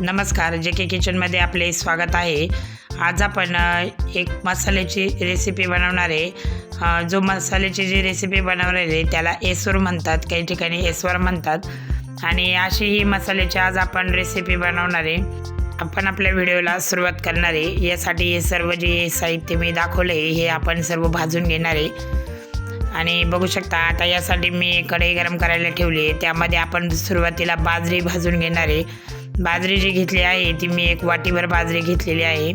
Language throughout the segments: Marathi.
नमस्कार जे के किचनमध्ये आपले स्वागत आहे. आज आपण एक मसाल्याची रेसिपी बनवणार आहे. जो मसाल्याची जी रेसिपी बनवणार आहे त्याला एसवर म्हणतात काही ठिकाणी एसवर म्हणतात. आणि अशी ही मसाल्याची आज आपण रेसिपी बनवणार आहे. आपण आपल्या व्हिडिओला सुरुवात करणार आहे. यासाठी हे सर्व जे साहित्य मी दाखवलं आहे हे आपण सर्व भाजून घेणार आहे. आणि बघू शकता आता यासाठी मी कढई गरम करायला ठेवली आहे. त्यामध्ये आपण सुरुवातीला बाजरी भाजून घेणार आहे. बाजरी जी घेतली आहे ती मी एक वाटीभर बाजरी घेतलेली आहे.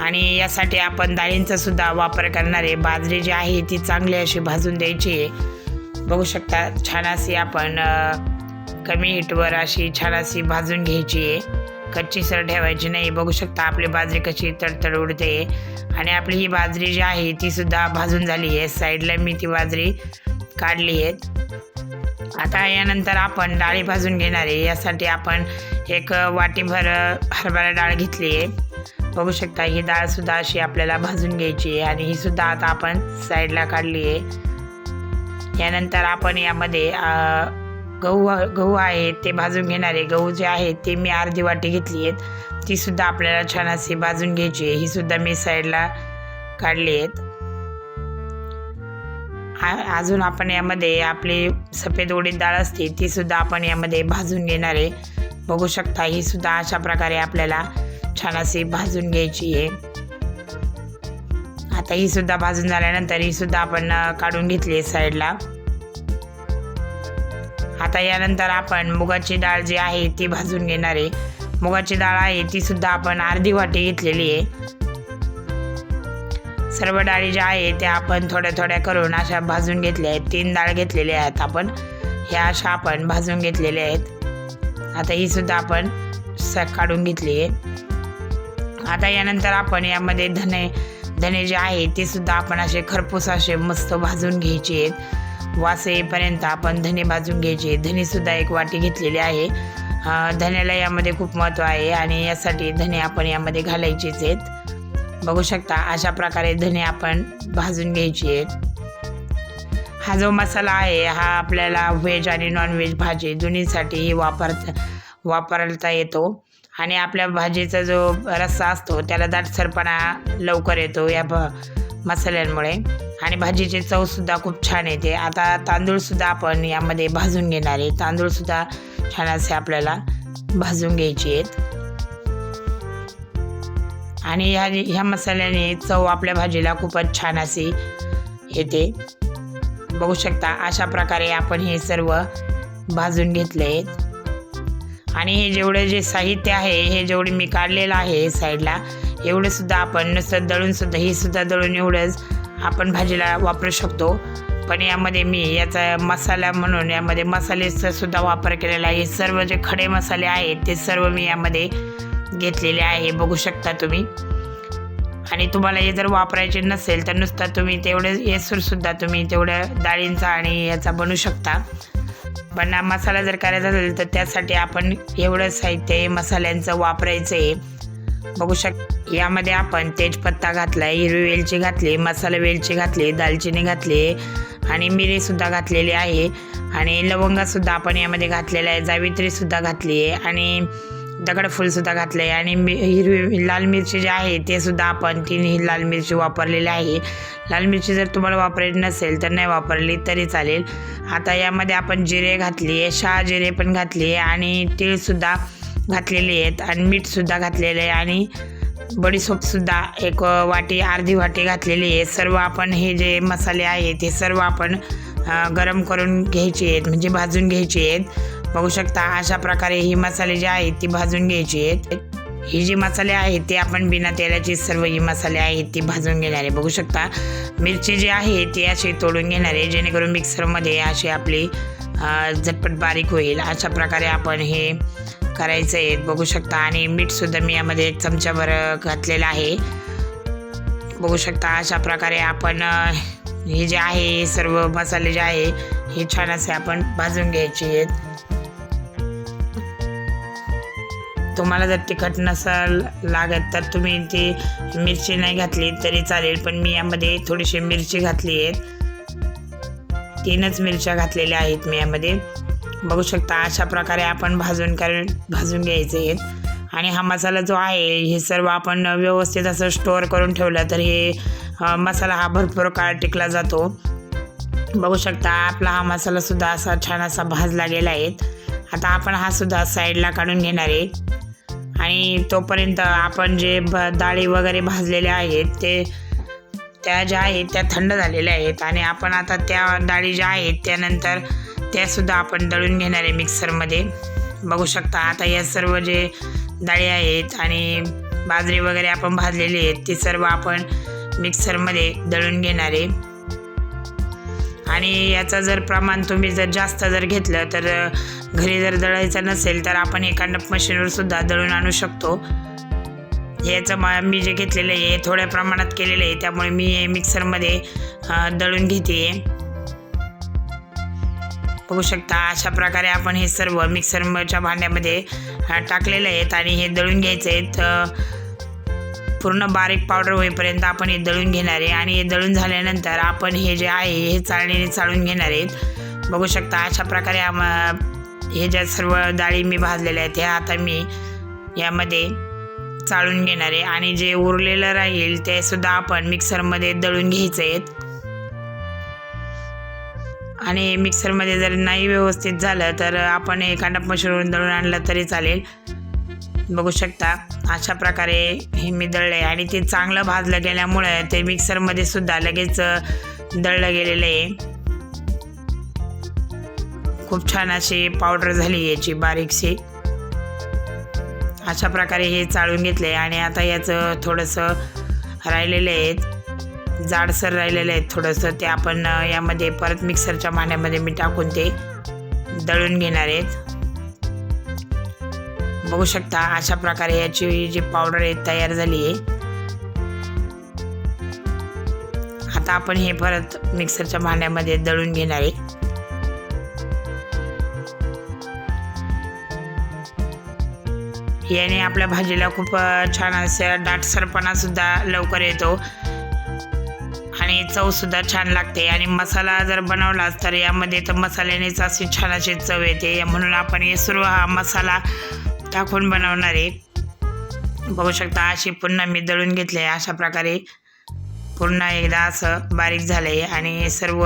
आणि यासाठी आपण डाळींचा सुद्धा वापर करणार आहे. बाजरी जी आहे ती चांगली अशी भाजून द्यायची आहे. बघू शकता छान अशी आपण कमी हिटवर अशी छान अशी भाजून घ्यायची आहे. कच्ची सर ठेवायची नाही. बघू शकता आपली बाजरी कशी तडतड उडते. आणि आपली ही बाजरी जी आहे ती सुद्धा भाजून झाली आहे. साईडला मी ती बाजरी काढली आहेत आता यानंतर आपण डाळी भाजून घेणार आहे. यासाठी आपण एक वाटीभर हरभरा डाळ घेतली आहे. बघू शकता ही डाळ सुद्धा अशी आपल्याला भाजून घ्यायची आहे आणि ही सुद्धा आता आपण साईडला काढली आहे. यानंतर आपण यामध्ये गहू गहू आहे ते भाजून घेणारे गहू जे आहेत ते मी अर्धी वाटी घेतली आहेत. ती सुद्धा आपल्याला छान अशी भाजून घ्यायची आहे. ही सुद्धा मी साईडला काढली आहेत. आ- अजून आपण यामध्ये आपली सफेद उडीद डाळ असते ती सुद्धा आपण यामध्ये भाजून घेणार आहे. बघू शकता ही सुद्धा अशा प्रकारे आपल्याला छान अशी भाजून घ्यायची आहे. आता ही सुद्धा भाजून झाल्यानंतर ही सुद्धा आपण काढून घेतली आहे साईडला. आता यानंतर आपण मुगाची डाळ जी आहे ती भाजून घेणार आहे. मुगाची डाळ आहे ती सुद्धा आपण अर्धी वाटी घेतलेली आहे. सर्व डाळी ज्या आहे त्या आपण थोड्या थोड्या करून अशा भाजून घेतल्या आहेत. तीन डाळ घेतलेल्या आहेत आपण. ह्या अशा आपण भाजून घेतलेल्या आहेत. आता ही सुद्धा आपण स काढून घेतली आहे. आता यानंतर आपण यामध्ये धने धने जे आहे ते सुद्धा आपण असे खरपूस असे मस्त भाजून घ्यायचे आहेत. वास येईपर्यंत आपण धने भाजून घ्यायचे धने सुद्धा एक वाटी घेतलेली आहे. धन्याला यामध्ये खूप महत्त्व आहे आणि यासाठी धने आपण यामध्ये घालायचेच आहेत. बघू शकता अशा प्रकारे धने आपण भाजून घ्यायचे आहेत. हा जो मसाला आहे हा आपल्याला व्हेज आणि नॉनव्हेज भाजी दोन्हीसाठीही वापरता वापरता येतो. आणि आपल्या भाजीचा जो रस्सा असतो त्याला दाटसरपणा लवकर येतो या भ मसाल्यांमुळे. आणि भाजीची चवसुद्धा खूप छान येते. आता तांदूळसुद्धा आपण यामध्ये भाजून घेणार आहे. तांदूळसुद्धा छान असे आपल्याला भाजून घ्यायची आहेत. आणि ह्या ह्या मसाल्याने चव आपल्या भाजीला खूपच छान अशी येते. बघू शकता अशा प्रकारे आपण हे सर्व भाजून घेतले आहेत. आणि हे जेवढे जे साहित्य आहे हे जेवढे मी काढलेलं आहे साईडला एवढं सुद्धा आपण नुसतं दळूनसुद्धा हे सुद्धा दळून एवढंच आपण भाजीला वापरू शकतो. पण यामध्ये मी याचा मसाला म्हणून यामध्ये मसालेचासुद्धा वापर केलेला आहे. हे सर्व जे खडे मसाले आहेत ते सर्व मी यामध्ये घेतलेले आहे. बघू शकता तुम्ही. आणि तुम्हाला हे जर वापरायचे नसेल तर नुसतं तुम्ही तेवढे येसूरसुद्धा तुम्ही तेवढ्या डाळींचा आणि याचा बनवू शकता. पण हा मसाला जर करायचा असेल तर त्यासाठी आपण एवढं साहित्य मसाल्यांचं वापरायचं आहे. बघू शक यामध्ये आपण तेजपत्ता घातला आहे हिरवी वेलची घातली मसाला वेलची घातली दालचिनी घातली आणि मिरीसुद्धा घातलेली आहे. आणि लवंगासुद्धा आपण यामध्ये घातलेला आहे जावित्रीसुद्धा घातली आहे. आणि दगडफूलसुद्धा घातलं आहे आणि मी हिरवी लाल मिरची जी आहे ते सुद्धा आपण तिन्ही लाल मिरची वापरलेली आहे. लाल मिरची जर तुम्हाला वापरायची नसेल तर नाही वापरली तरी चालेल. आता यामध्ये आपण जिरे घातली आहे शहा जिरे पण घातली आहे आणि तीळसुद्धा घातलेले आहेत आणि मीठसुद्धा घातलेलं आहे आणि बडीसोपसुद्धा एक वाटी अर्धी वाटी घातलेली आहे. सर्व आपण हे जे मसाले आहेत हे सर्व आपण गरम करून घ्यायचे आहेत म्हणजे भाजून घ्यायचे आहेत. बघू शकता अशा प्रकारे ही मसाले जे आहेत ती भाजून घ्यायची आहेत. ही जी मसाले आहेत ते आपण बिना तेलाची सर्व ही मसाले आहेत ती भाजून घेणार. आहे बघू शकता मिरची जी आहे ती अशी तोडून घेणार आहे जेणेकरून मिक्सरमध्ये अशी आपली झटपट बारीक होईल. अशा प्रकारे आपण हे करायचं आहे. बघू शकता आणि मीठसुद्धा मी यामध्ये एक घातलेलं आहे. बघू शकता अशा प्रकारे आपण हे जे आहे सर्व मसाले जे आहे हे छान असे आपण भाजून घ्यायचे आहेत. तुम्हाला जर तिखट नसाल लागत तर तुम्ही ती मिरची नाही घातली तरी चालेल पण मी यामध्ये थोडीशी मिरची घातली आहे. तीनच मिरच्या घातलेल्या आहेत मी यामध्ये. बघू शकता अशा प्रकारे आपण भाजून कारण भाजून घ्यायचे आहेत. आणि हा मसाला जो आहे हे सर्व आपण व्यवस्थित असं स्टोअर करून ठेवलं तर हे मसाला हा भरपूर काळ टिकला जातो. बघू शकता आपला हा मसालासुद्धा असा छान असा भाजला गेला आहे. आता आपण हा सुद्धा साईडला काढून घेणार आहे. आणि तोपर्यंत आपण जे ब डाळी वगैरे भाजलेले आहेत ते त्या ज्या आहेत त्या थंड झालेल्या आहेत. आणि आपण आता त्या डाळी ज्या आहेत त्यानंतर त्यासुद्धा आपण दळून घेणार आहे मिक्सरमध्ये. बघू शकता आता या सर्व जे डाळी आहेत आणि बाजरी वगैरे आपण भाजलेली आहेत ती सर्व आपण मिक्सरमध्ये दळून घेणार आहे. आणि याचं जर प्रमाण तुम्ही जर जास्त जर घेतलं तर घरी जर दळायचं नसेल तर आपण एका नप मशीनवर सुद्धा दळून आणू शकतो. याचं म मी जे घेतलेलं आहे हे थोड्या प्रमाणात केलेलं आहे त्यामुळे मी हे मिक्सरमध्ये दळून घेते. बघू शकता अशा प्रकारे आपण हे सर्व मिक्सरच्या भांड्यामध्ये टाकलेलं टाकलेले आहेत आणि हे दळून घ्यायचे आहेत. पूर्ण बारीक पावडर होईपर्यंत आपण हे दळून घेणार आहे. आणि हे दळून झाल्यानंतर आपण हे जे आहे हे चाळणीने चाळून घेणार आहेत. बघू शकता अशा प्रकारे आम हे ज्या सर्व डाळी मी भाजलेल्या आहेत ह्या आता मी यामध्ये चाळून घेणार आहे. आणि जे उरलेलं राहील ते सुद्धा आपण मिक्सरमध्ये दळून घ्यायचं आहेत आणि मिक्सरमध्ये जर नाही व्यवस्थित झालं तर आपण एखादा मशरूम दळून आणलं तरी चालेल. बघू शकता. अशा प्रकारे हे मी दळले आणि ते चांगलं भाजलं गेल्यामुळे ते मिक्सरमध्ये सुद्धा लगेच दळलं गेलेलं आहे. खूप छान अशी पावडर झाली याची बारीकशी. अशा प्रकारे हे चाळून घेतले आणि आता याचं थोडंसं राहिलेलं आहेत जाडसर राहिलेलं आहे थोडंसं. ते आपण यामध्ये परत मिक्सरच्या भांड्यामध्ये मी टाकून ते दळून घेणार आहेत. बघू शकता अशा प्रकारे याची जी पावडर आहे तयार झाली आहे. आता आपण हे परत मिक्सरच्या भांड्यामध्ये दळून घेणार आहे. याने आपल्या भाजीला खूप छान असं दाटसरपणा सुद्धा लवकर येतो. आणि चवसुद्धा छान लागते. आणि मसाला जर बनवलाच तर यामध्ये तर मसाल्यानेच अशी छान अशी चव येते. म्हणून आपण हे सर्व हा मसाला टाकून बनवणार आहे. बघू शकता अशी पुन्हा मी दळून घेतले आहे. अशा प्रकारे पुन्हा एकदा असं बारीक झालं आहे आणि सर्व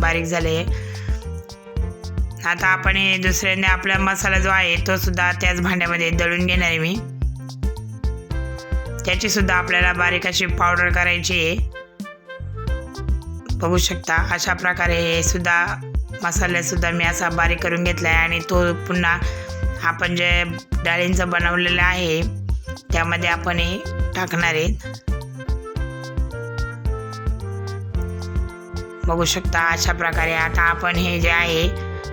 बारीक झाले आता आपण हे दुसऱ्यांदा आपला मसाला जो आहे तो सुद्धा त्याच भांड्यामध्ये दळून घेणार आहे मी. त्याची सुद्धा आपल्याला बारीक अशी पावडर करायची आहे. बघू शकता अशा प्रकारे हे सुद्धा मसालेसुद्धा मी असा बारीक करून घेतला आहे आणि तो पुन्हा आपण जे डाळींचं बनवलेलं आहे त्यामध्ये आपण हे टाकणार आहेत बघू शकता अशा प्रकारे आता आपण हे जे आहे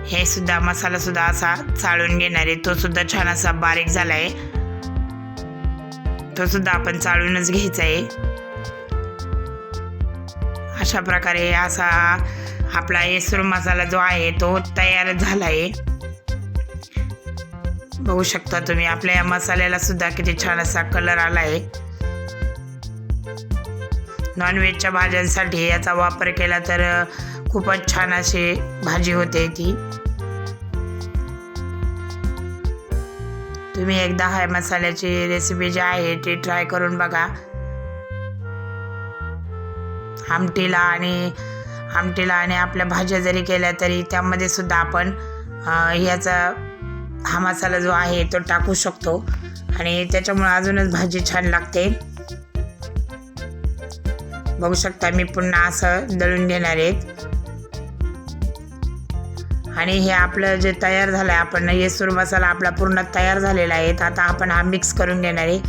हे सुद्धा मसाला सुद्धा असा चाळून घेणार आहे. तो सुद्धा छान असा बारीक झाला आहे तो सुद्धा आपण चाळूनच घ्यायचा आहे. अशा प्रकारे असा आपला येसूर मसाला जो आहे तो तयार झाला आहे बघू शकता तुम्ही आपल्या या मसाल्याला सुद्धा किती छान असा कलर आला आहे नॉनव्हेजच्या भाज्यांसाठी याचा वापर केला तर खूपच छान अशी भाजी होते ती. तुम्ही एकदा हा मसाल्याची रेसिपी जी आहे ती ट्राय करून बघा. आमटीला आणि आमटीला आणि आपल्या भाज्या जरी केल्या तरी त्यामध्ये सुद्धा आपण ह्याचा हा मसाला जो आहे तो टाकू शकतो. आणि त्याच्यामुळे अजूनच भाजी छान लागते. बघू शकता मी पुन्हा असं दळून घेणार आहेत आणि हे आपलं जे तयार झालं आहे आपण येसूर मसाला आपला पूर्ण तयार झालेला आहे. आता आपण हा मिक्स करून घेणार आहे.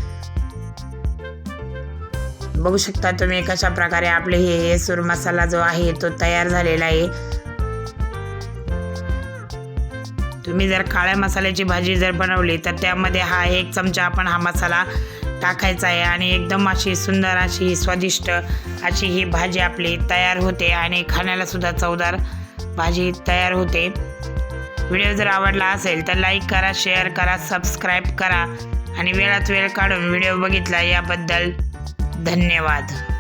बघू शकता तुम्ही कशा प्रकारे आपले हे सूर मसाला जो आहे तो तयार झालेला आहे. तुम्ही जर काळ्या मसाल्याची भाजी जर बनवली तर त्यामध्ये हा एक चमचा आपण हा मसाला टाकायचा आहे आणि एकदम अशी सुंदर अशी स्वादिष्ट अशी ही भाजी आपली तयार होते आणि खाण्याला सुद्धा चवदार भाजी तयार होते. व्हिडिओ जर आवडला असेल तर लाईक करा शेअर करा सबस्क्राईब करा आणि वेळात वेळ काढून व्हिडिओ बघितला याबद्दल धन्यवाद.